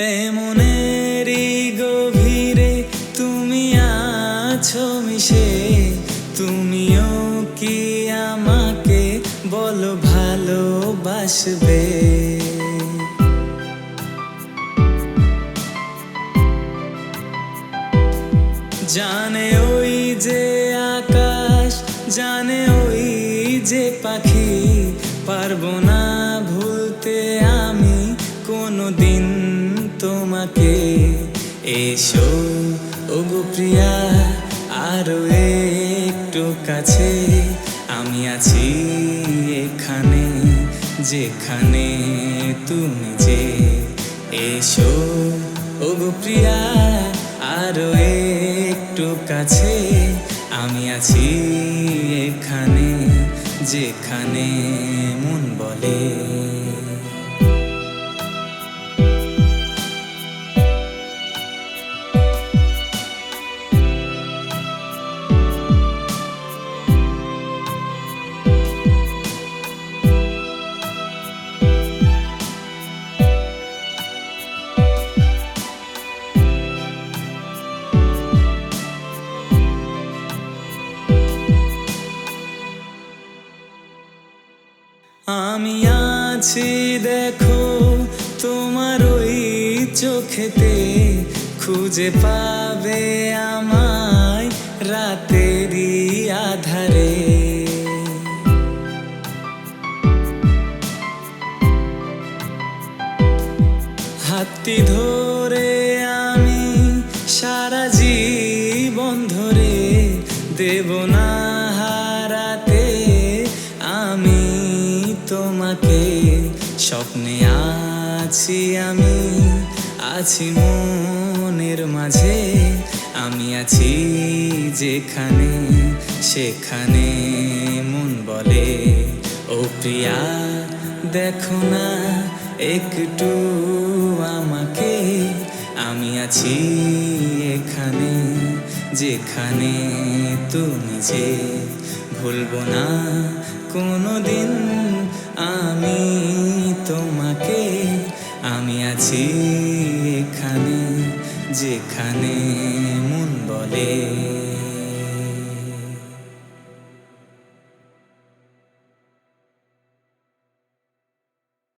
এমনেরই গভীরে তুমি আছো মিশে। তুমিও কি আমাকে বলো ভালোবাসবে? জানে ওই যে আকাশ, জানে ওই যে পাখি। পারব না ভুলতে আমি কোনো দিন তোমাকে এসো। ওগো প্রিয়া, আরও একটু কাছে। আমি আছি এখানে, যেখানে তুমি যে এসো। ওগো প্রিয়া, আরও একটু কাছে। আমি আছি এখানে, যেখানে মন বলে। আমি আছি দেখো তোমার ওই চোখেতে। খুঁজে পাবে আমায় রাতেরই আধারে। হাতটি ধরে আমি সারা জীবন ধরে দেব না হারাতে আমি। তোমাকে, স্বপ্নে আছি আমি, আছি মনের মাঝে, আমি আছি যেখানে, সেখানে মন বলে। ও প্রিয়া, দেখো না, একটু আমাকে, আমি আছি এখানে, যেখানে তুমি যে। ভুলব না কোনো দিন আমি তোমাকে আমি আছি এখানে যেখানে মন বলে।